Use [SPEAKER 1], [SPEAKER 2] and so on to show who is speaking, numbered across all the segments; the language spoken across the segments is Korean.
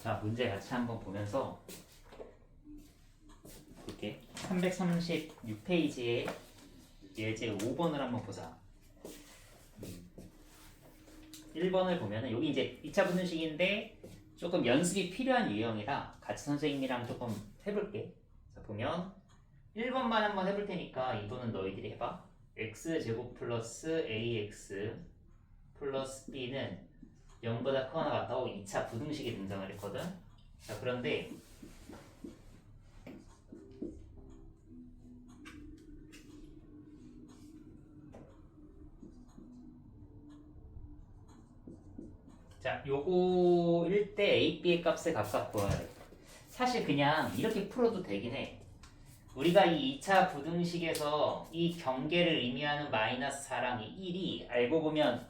[SPEAKER 1] 자, 문제 같이 한번 보면서 볼게. 336페이지에 예제 5번을 한번 보자. 1번을 보면은 여기 이제 2차 분식인데 조금 연습이 필요한 유형이라 같이 선생님이랑 조금 해볼게. 자, 보면 1번만 한번 해볼 테니까 2번은 너희들이 해봐. x제곱 플러스 ax 플러스 b는 0보다 크거나 같다고 2차 부등식이 등장을 했거든. 자, 그런데 자, 요거일 때 a, b의 구해야 돼. 사실 그냥 이렇게 풀어도 되긴 해. 우리가 이 2차 부등식에서 이 경계를 의미하는 마이너스 4랑 이 1이 알고 보면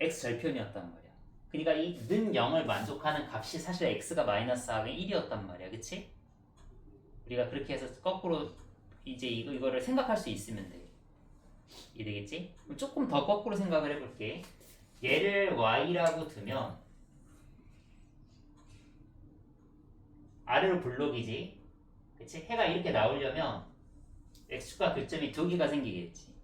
[SPEAKER 1] x 절편이었단 말이야. 그러니까 이 는 0을 만족하는 값이 사실 x가 마이너스 4가 1이었단 말이야. 그치? 우리가 그렇게 해서 거꾸로 이제 이거, 이거를 생각할 수 있으면 돼. 이해되겠지? 그럼 조금 더 거꾸로 생각을 해볼게. 얘를 y라고 두면 아래로 블록이지. 그치? 해가 이렇게 나오려면 x축과 교점이 두 개가 생기겠지.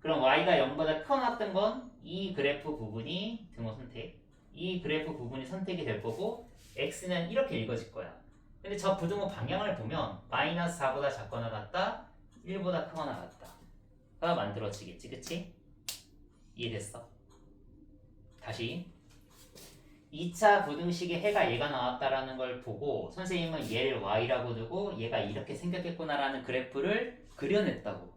[SPEAKER 1] 그럼 y가 0보다 커놨던 건 이 그래프 부분이 등호 선택, 이 그래프 부분이 선택이 될 거고 x는 이렇게 읽어질 거야. 근데 저 부등호 방향을 보면 마이너스 4보다 작거나 같다, 1보다 크거나 같다 가 만들어지겠지, 그치? 이해됐어? 다시 2차 부등식의 해가 얘가 나왔다라는 걸 보고 선생님은 얘를 y라고 두고 얘가 이렇게 생겼겠구나라는 그래프를 그려냈다고.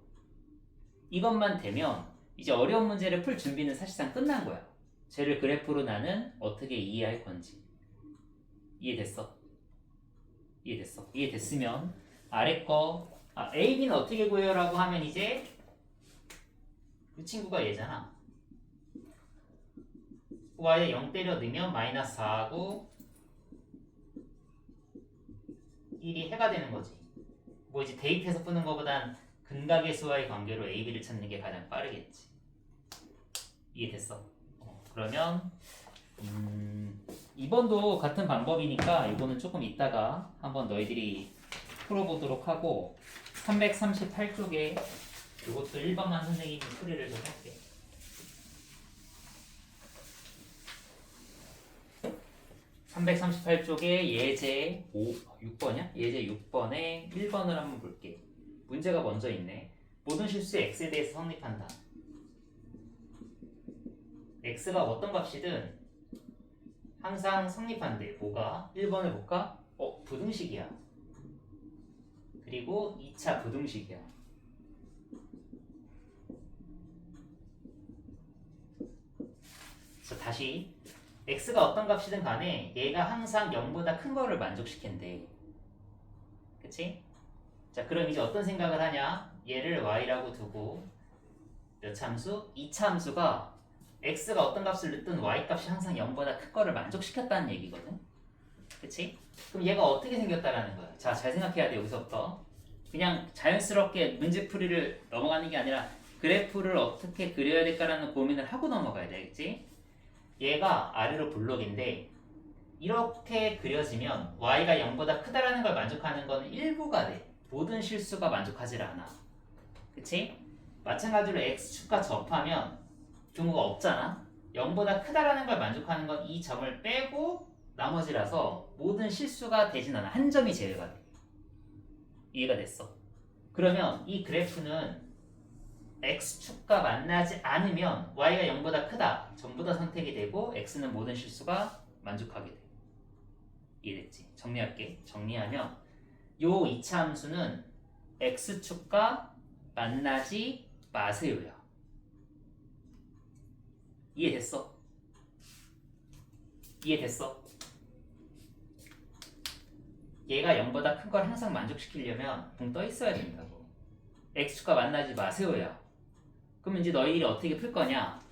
[SPEAKER 1] 이것만 되면 이제 어려운 문제를 풀 준비는 사실상 끝난 거야. 쟤를 그래프로 나는 어떻게 이해할 건지. 이해됐어? 이해됐어? 이해됐으면 아래 거 아, A, B는 어떻게 구해요 라고 하면 이제 이 친구가 얘잖아. y에 0 때려 넣으면 마이너스 4하고 1이 해가 되는 거지. 뭐 이제 대입해서 푸는 것보단 근각의 수와의 관계로 a, b를 찾는 게 가장 빠르겠지. 이해됐어? 어, 그러면 음, 2번도 같은 방법이니까 이거는 조금 이따가 한번 너희들이 풀어보도록 하고 338쪽에 이것도 1번만 선생님이 풀이를 좀 할게. 338쪽에 예제 5, 6번이야? 예제 6번에 1번을 한번 볼게. 문제가 먼저 있네. 모든 실수 x에 대해서 성립한다. X가 어떤 값이든 항상 성립한대. 뭐가? 1번을 볼까? 어, 부등식이야. 그리고 2차 부등식이야. 자, 다시 x가 어떤 값이든 간에 얘가 항상 0보다 큰 거를 만족시킨대. 그치? 자, 그럼 이제 어떤 생각을 하냐? 얘를 y라고 두고 몇 참수? 2차 함수가 x가 어떤 값을 넣든 y 값이 항상 0보다 큰 거를 만족시켰다는 얘기거든. 그치? 그럼 얘가 어떻게 생겼다라는 거야. 자, 잘 생각해야 돼, 여기서부터. 그냥 자연스럽게 문제풀이를 넘어가는 게 아니라 그래프를 어떻게 그려야 될까라는 고민을 하고 넘어가야 되겠지? 얘가 아래로 블록인데 이렇게 그려지면 y가 0보다 크다라는 걸 만족하는 거는 일부가 돼. 모든 실수가 만족하지 않아. 그치? 마찬가지로 x축과 접하면 규모가 없잖아. 0보다 크다라는 걸 만족하는 건 이 점을 빼고 나머지라서 모든 실수가 되진 않아. 한 점이 제외가 돼. 이해가 됐어. 그러면 이 그래프는 x축과 만나지 않으면 y가 0보다 크다. 전부 다 선택이 되고 x는 모든 실수가 만족하게 돼. 이해됐지? 정리할게. 정리하면 요 2차 함수는 x축과 만나지 마세요야. 이해됐어? 이해됐어? 얘가 0보다 큰 걸 항상 만족시키려면 붕 떠 있어야 된다고. x축과 만나지 마세요야. 그럼 이제 너희들이 어떻게 풀 거냐?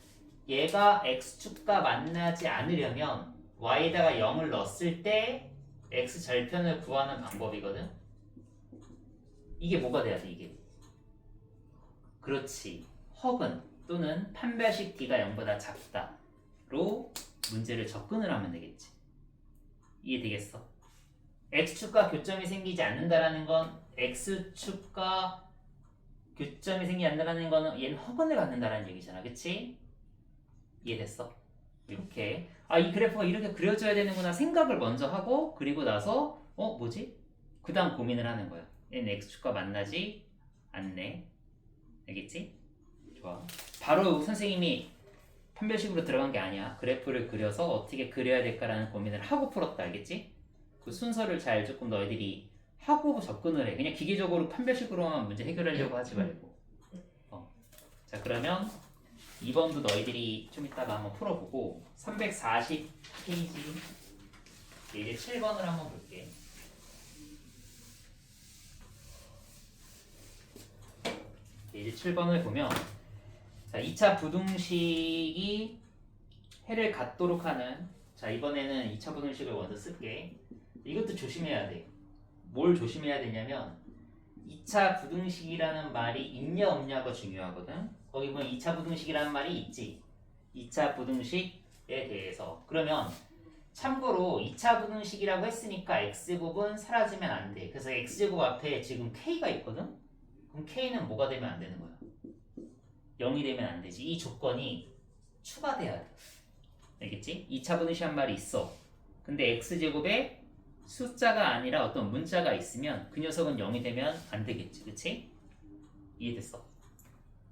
[SPEAKER 1] 얘가 x축과 만나지 않으려면 y에다가 0을 넣었을 때 x 절편을 구하는 방법이거든. 이게 뭐가 돼야 돼 이게? 그렇지. 허근 또는 판별식 d가 0보다 작다로 문제를 접근을 하면 되겠지. 이해되겠어? x축과 교점이 생기지 않는다라는 건 x축과 교점이 생기지 않는다라는 거는 얘는 허건을 갖는다라는 얘기잖아. 그치? 이해됐어? 이렇게 아 이 그래프가 이렇게 그려져야 되는구나 생각을 먼저 하고 그리고 나서 어 뭐지? 그 다음 고민을 하는 거야. 얘는 x축과 만나지 않네. 알겠지? 바로 선생님이 판별식으로 들어간 게 아니야. 그래프를 그려서 어떻게 그려야 될까라는 고민을 하고 풀었다. 알겠지? 그 순서를 잘 조금 너희들이 하고 접근을 해. 그냥 기계적으로 판별식으로만 문제 해결하려고 하지 말고. 어. 자 그러면 2번도 너희들이 좀 이따가 한번 풀어보고 340페이지 이제 7번을 한번 볼게. 이제 7번을 보면 자 2차 부등식이 해를 갖도록 하는 자 이번에는 2차 부등식을 먼저 쓸게 이것도 조심해야 돼. 뭘 조심해야 되냐면 2차 부등식이라는 말이 있냐 없냐가 중요하거든. 거기 보면 2차 부등식이라는 말이 있지. 2차 부등식에 대해서. 그러면 참고로 2차 부등식이라고 했으니까 x제곱은 사라지면 안 돼. 그래서 x제곱 앞에 지금 k가 있거든. 그럼 k는 뭐가 되면 안 되는 거야? 0이 되면 안 되지. 이 조건이 추가돼야 돼. 알겠지? 2차 분식한 말이 있어. 근데 x제곱에 숫자가 아니라 어떤 문자가 있으면 그 녀석은 0이 되면 안 되겠지. 그치? 이해됐어?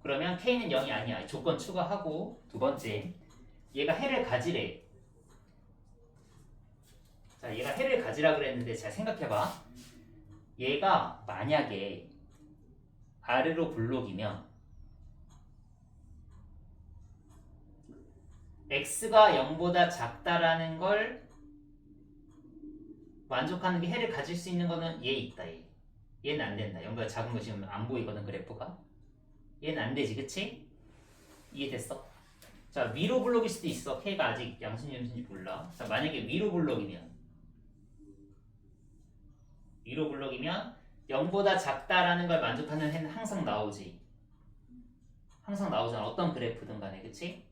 [SPEAKER 1] 그러면 k는 0이 아니야. 조건 추가하고 두 번째 얘가 해를 가지래. 자, 얘가 해를 가지라 그랬는데 잘 생각해봐. 얘가 만약에 아래로 블록이면 x가 0보다 작다라는 걸 만족하는 게 해를 가질 수 있는 거는 얘 있다 얘. 얘는 안 된다. 0보다 작은 거 지금 안 보이거든 그래프가. 얘는 안 되지 그치? 이해됐어? 자 위로 블록일 수도 있어. k가 아직 양수인지 음수인지 몰라. 자 만약에 위로 블록이면 위로 블록이면 0보다 작다라는 걸 만족하는 해는 항상 나오지. 항상 나오잖아. 어떤 그래프든 간에 그치?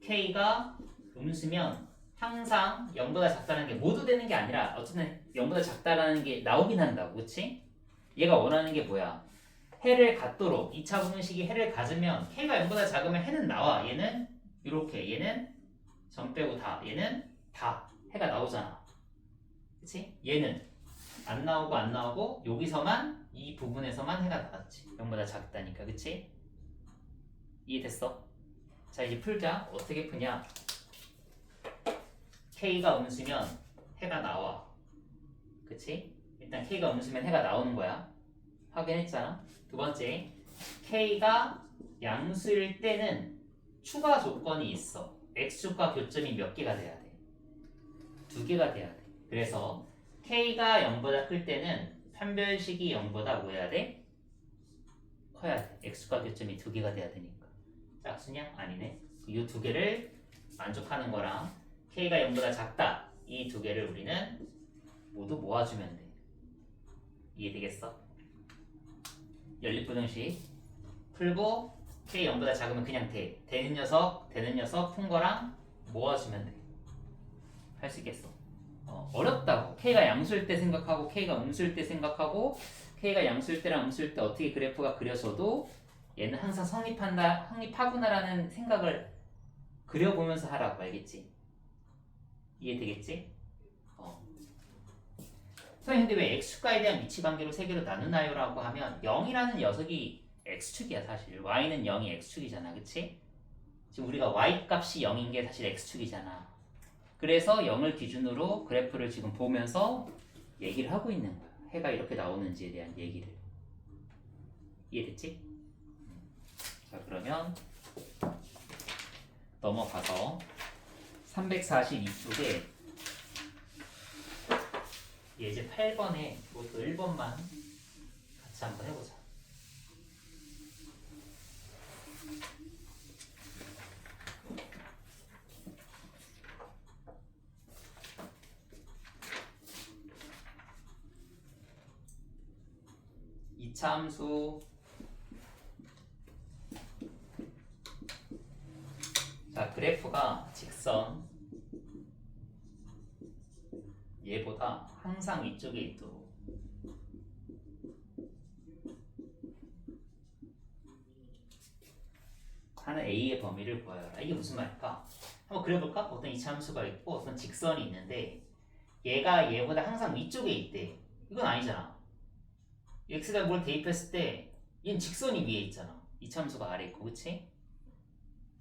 [SPEAKER 1] K가 음수면 항상 0보다 작다는 게 모두 되는 게 아니라 어쨌든 0보다 작다라는 게 나오긴 한다고 그치? 얘가 원하는 게 뭐야? 해를 갖도록 2차 분식이 해를 가지면 K가 0보다 작으면 해는 나와 얘는 이렇게 얘는 점 빼고 다 얘는 다 해가 나오잖아 그치? 얘는 안 나오고 안 나오고 여기서만 이 부분에서만 해가 나왔지 0보다 작다니까 그치? 이해됐어? 자 이제 풀자. 어떻게 푸냐? K가 음수면 해가 나와. 그치? 일단 K가 음수면 해가 나오는 거야. 확인했잖아. 두 번째 K가 양수일 때는 추가 조건이 있어. X축과 교점이 몇 개가 돼야 돼? 두 개가 돼야 돼. 그래서 K가 0보다 클 때는 판별식이 0보다 뭐 해야 돼? 커야 돼. X축과 교점이 두 개가 돼야 되니까 짝수냐? 아니네. 이 두 개를 만족하는 거랑 k가 0보다 작다. 이 두 개를 우리는 모두 모아주면 돼. 이해되겠어? 연립부등식 풀고 k 0보다 작으면 그냥 돼. 되는 녀석, 되는 녀석 푼 거랑 모아주면 돼. 할 수 있겠어. 어, 어렵다고. k가 양수일 때 생각하고 k가 음수일 때 생각하고 k가 양수일 때랑 음수일 때 어떻게 그래프가 그려져도 얘는 항상 성립한다, 성립하구나라는 생각을 그려보면서 하라고 알겠지? 이해되겠지? 어. 선생님 근데 왜 x축과에 대한 위치 관계로 세 개로 나누나요? 라고 하면 0이라는 녀석이 x축이야 사실 y는 0이 x축이잖아 그치? 지금 우리가 y 값이 0인 게 사실 x축이잖아 그래서 0을 기준으로 그래프를 지금 보면서 얘기를 하고 있는 거야 해가 이렇게 나오는지에 대한 얘기를 이해됐지? 자 그러면 넘어가서 342쪽에 예제 8번에 이것도 1번만 같이 한번 해보자. 이참수 자 그래프가 직선 얘보다 있도록 하는 A의 범위를 구하여라. 이게 무슨 말일까? 한번 그려볼까? 어떤 이차함수가 있고 어떤 직선이 있는데 얘가 얘보다 항상 위쪽에 있대. 이건 아니잖아. x가 뭘 대입했을 때 얘는 직선이 위에 있잖아. 이차함수가 아래 있고, 그치?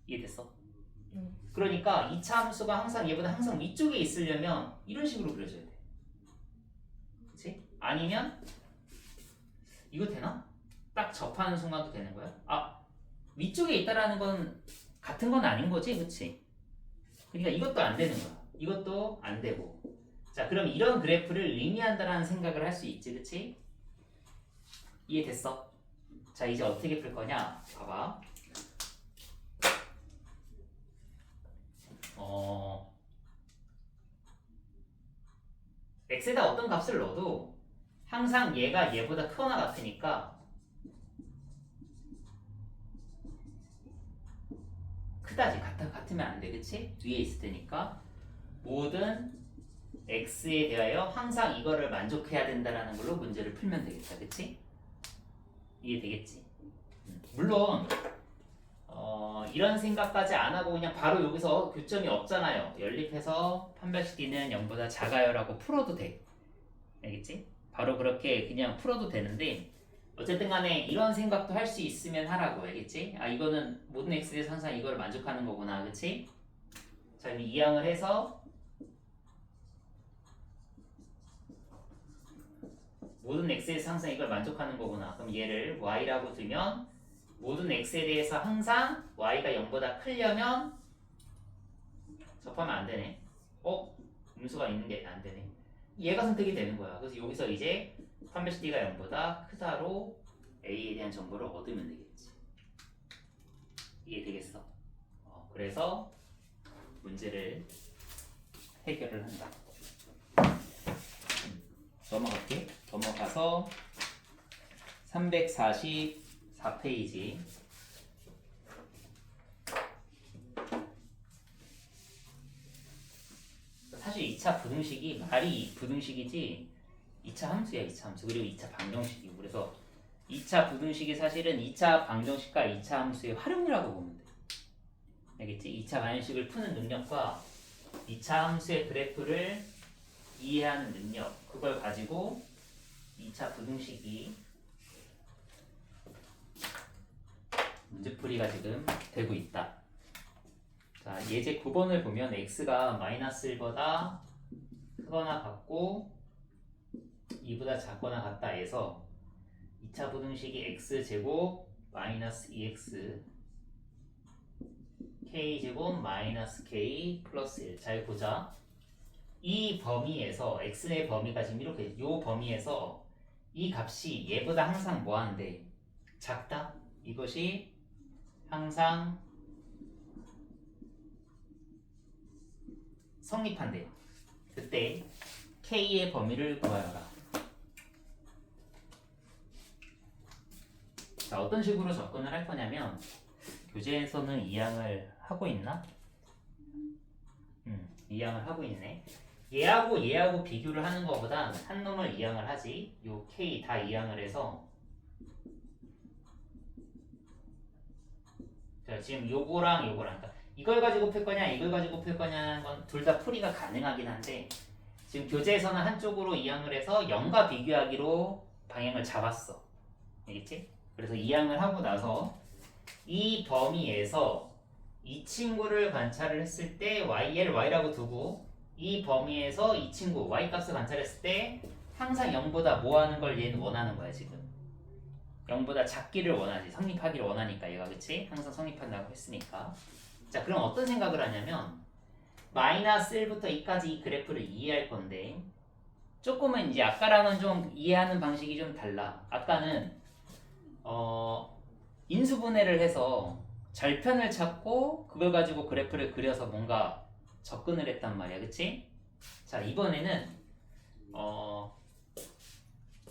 [SPEAKER 1] 이해됐어?
[SPEAKER 2] 네.
[SPEAKER 1] 그러니까 이차함수가 항상 얘보다 항상 위쪽에 있으려면 이런 식으로 그려줘야 돼. 아니면 이거 되나? 딱 접하는 순간도 되는 거야? 아 위쪽에 있다라는 건 같은 건 아닌 거지, 그치? 그러니까 이것도 안 되는 거야. 이것도 안 되고. 자, 그럼 이런 그래프를 리니한다라는 생각을 할 수 있지, 그치? 이해됐어? 자, 이제 어떻게 풀 거냐? 봐봐. 어, x에다 어떤 값을 넣어도 항상 얘가 얘보다 크거나 같으니까 크다지 같아 같으면 안 돼, 그치? 뒤에 있을 테니까 모든 x에 대하여 항상 이거를 만족해야 된다라는 걸로 문제를 풀면 되겠다, 그치? 이해되겠지? 음, 물론 어, 이런 생각까지 안 하고 그냥 바로 여기서 교점이 없잖아요. 연립해서 판별식 D는 0보다 작아요라고 풀어도 돼. 알겠지? 바로 그렇게 그냥 풀어도 되는데 어쨌든 간에 이런 생각도 할 수 있으면 하라고 알겠지? 아 이거는 모든 x에서 항상 이걸 만족하는 거구나 그치? 자 그럼 이항을 해서 모든 x에서 항상 이걸 만족하는 거구나 그럼 얘를 y라고 두면 모든 x에 대해서 항상 y가 0보다 크려면 접하면 안 되네. 어? 음수가 있는 게 안 되네. 얘가 선택이 되는 거야. 그래서 여기서 이제 판별식 d가 0보다 크다로 a에 대한 정보를 얻으면 되겠지. 이해 되겠어? 어, 그래서 문제를 해결을 한다. 음, 넘어갈게. 넘어가서 344페이지 사실 2차 부등식이 말이 부등식이지 2차 함수야 2차 함수 그리고 2차 방정식이고 그래서 2차 부등식이 사실은 2차 방정식과 2차 함수의 활용이라고 보면 돼 알겠지? 2차 방정식을 푸는 능력과 2차 함수의 그래프를 이해하는 능력 그걸 가지고 2차 부등식이 문제풀이가 지금 되고 있다. 자, 예제 9번을 보면 x가 마이너스 1보다 크거나 같고 2보다 작거나 같다 해서 2차 부등식이 x제곱 마이너스 2x k제곱 마이너스 k 플러스 1. 잘 보자. 이 범위에서 x의 범위가 지금 이렇게 요 범위에서 이 값이 얘보다 항상 뭐한데 작다. 이것이 항상 성립한대요. 그때 k의 범위를 구하여라. 자, 어떤 식으로 접근을 할 거냐면 교재에서는 이항을 하고 있나? 음, 이항을 하고 있네. 얘하고 얘하고 비교를 하는 것보다 한 놈을 이항을 하지. 요 k 다 이항을 해서 자, 지금 요거랑 요거랑 그러니까 이걸 가지고 풀 거냐 이걸 가지고 풀 거냐는 건 둘 다 풀이가 가능하긴 한데 지금 교재에서는 한쪽으로 이항을 해서 0과 비교하기로 방향을 잡았어. 알겠지? 그래서 이항을 하고 나서 이 범위에서 이 친구를 관찰을 했을 때 y를 y라고 두고 이 범위에서 이 친구 y 값을 관찰했을 때 항상 0보다 뭐 하는 걸 얘는 원하는 거야 지금 0보다 작기를 원하지 성립하기를 원하니까 얘가 그치? 항상 성립한다고 했으니까 자 그럼 어떤 생각을 하냐면 마이너스 1부터 2까지 이 그래프를 이해할 건데 조금은 이제 아까랑은 좀 이해하는 방식이 좀 달라 아까는 어 인수분해를 해서 절편을 찾고 그걸 가지고 그래프를 그려서 뭔가 접근을 했단 말이야 그치? 자 이번에는 어,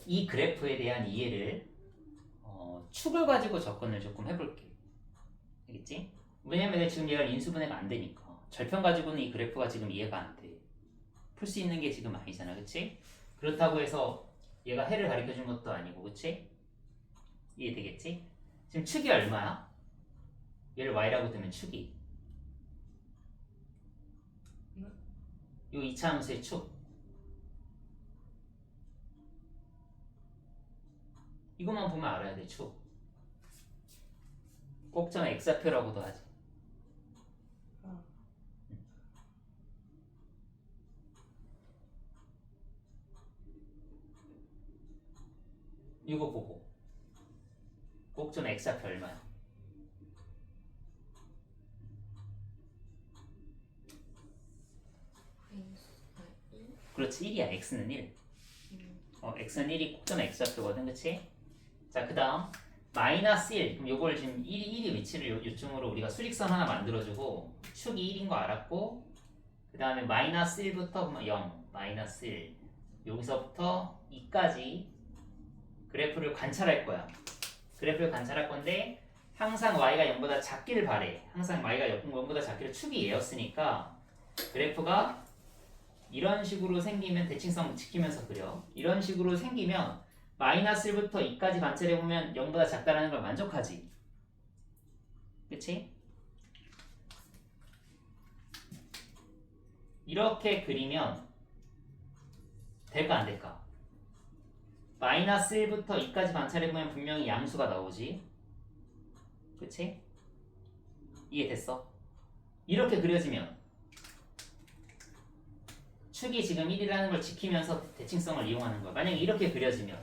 [SPEAKER 1] 이 그래프에 대한 이해를 어, 축을 가지고 접근을 조금 해볼게 알겠지? 왜냐면 지금 얘가 인수분해가 안 되니까 절편 가지고는 이 그래프가 지금 이해가 안 돼. 풀 수 있는 게 지금 아니잖아 그치? 그렇다고 해서 얘가 해를 가리켜 준 것도 아니고 그치? 이해되겠지? 지금 축이 얼마야? 얘를 y라고 두면 축이 요 이차함수의 축 이것만 보면 알아야 돼 축. 꼭정 X좌표라고도 하지.
[SPEAKER 2] 어.
[SPEAKER 1] 이거 보고 꼭정 X좌표 얼마야? 그렇지 1이야. X는 1 어, X는 1이 꼭정 X좌표거든 그치? 자그 다음. 마이너스 1 그럼 요걸 지금 1이 1이 위치를 요, 요쯤으로 우리가 수직선 하나 만들어주고 축이 1인 거 알았고 그 다음에 마이너스 1부터 0 마이너스 1 여기서부터 2까지 그래프를 관찰할 거야 그래프를 관찰할 건데 항상 y가 0보다 작기를 바래 항상 y가 0보다 작기를 축이 얘였으니까 그래프가 이런 식으로 생기면 대칭성 지키면서 그려 이런 식으로 생기면 마이너스 1부터 2까지 관찰해보면 0보다 작다라는 걸 만족하지 그치? 이렇게 그리면 될까 안 될까? 마이너스 1부터 2까지 관찰해보면 분명히 양수가 나오지 그치? 이해됐어? 이렇게 그려지면 축이 지금 1이라는 걸 지키면서 대칭성을 이용하는 거야 만약에 이렇게 그려지면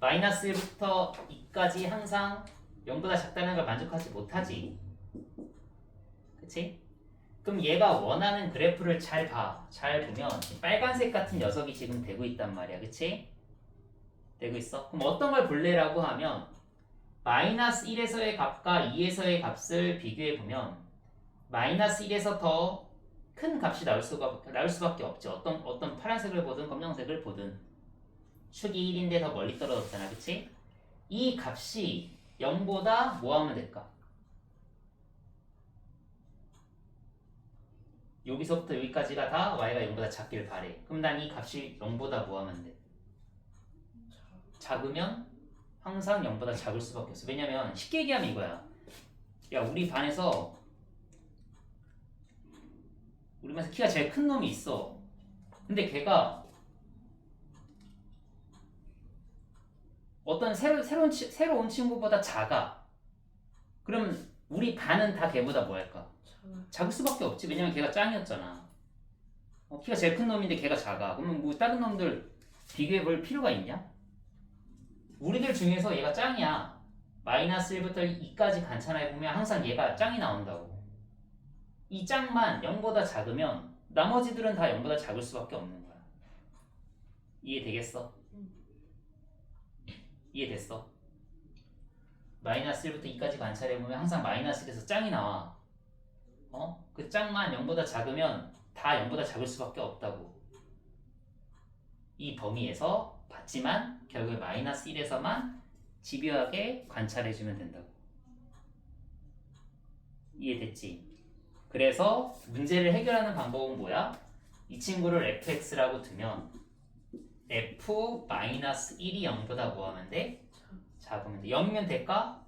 [SPEAKER 1] 마이너스 1부터 2까지 항상 0보다 작다는 걸 만족하지 못하지 그치? 그럼 얘가 원하는 그래프를 잘 봐. 잘 보면 이 빨간색 같은 녀석이 지금 되고 있단 말이야. 그치? 되고 있어. 그럼 어떤 걸 볼래라고 하면 마이너스 1에서의 값과 2에서의 값을 비교해 보면 마이너스 1에서 더 큰 값이 나올 수가 나올 수밖에 없죠. 어떤 어떤 파란색을 보든 검정색을 보든 축이 1인데 더 멀리 떨어졌잖아. 그치? 이 값이 0보다 뭐 하면 될까? 여기서부터 여기까지가 다 y가 0보다 작기를 바래. 그럼 난 이 값이 0보다 뭐 하면 돼? 작으면 항상 0보다 작을 수밖에 없어. 왜냐면 쉽게 얘기하면 이거야. 야, 우리 반에서 우리 반에서 키가 제일 큰 놈이 있어. 근데 걔가 어떤 새로, 새로운, 치- 새로 온 친구보다 작아. 그러면 우리 반은 다 걔보다 뭐 할까?
[SPEAKER 2] 작아.
[SPEAKER 1] 작을 수밖에 없지. 왜냐면 걔가 짱이었잖아. 어, 키가 제일 큰 놈인데 걔가 작아. 그러면 뭐 다른 놈들 비교해 볼 필요가 있냐? 우리들 중에서 얘가 짱이야. 마이너스 1부터 2까지 관찰해 보면 항상 얘가 짱이 나온다고. 이 짱만 0보다 작으면 나머지들은 다 0보다 작을 수밖에 없는 거야. 이해되겠어? 이해됐어? 마이너스 1부터 2까지 관찰해 보면 항상 마이너스 1에서 짱이 나와. 어? 그 짱만 0보다 작으면 다 0보다 작을 수밖에 없다고. 이 범위에서 봤지만 결국에 마이너스 1에서만 집요하게 관찰해주면 된다고. 이해됐지? 그래서 문제를 해결하는 방법은 뭐야? 이 친구를 fx라고 두면 f 마이너스 1이 0보다 뭐 하면 돼? 작으면 돼. 0이면 될까?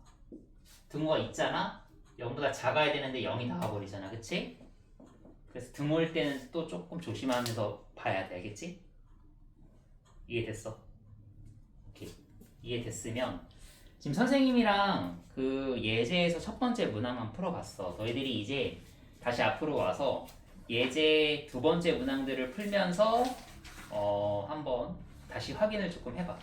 [SPEAKER 1] 등호가 있잖아? 0보다 작아야 되는데 0이 나와버리잖아 그치? 그래서 등올 때는 또 조금 조심하면서 봐야 돼 알겠지? 이해됐어? 오케이. 이해됐으면 지금 선생님이랑 그 예제에서 첫 번째 문항만 풀어봤어. 너희들이 이제 다시 앞으로 와서 예제 두 번째 문항들을 풀면서 어 한번 다시 확인을 조금 해봐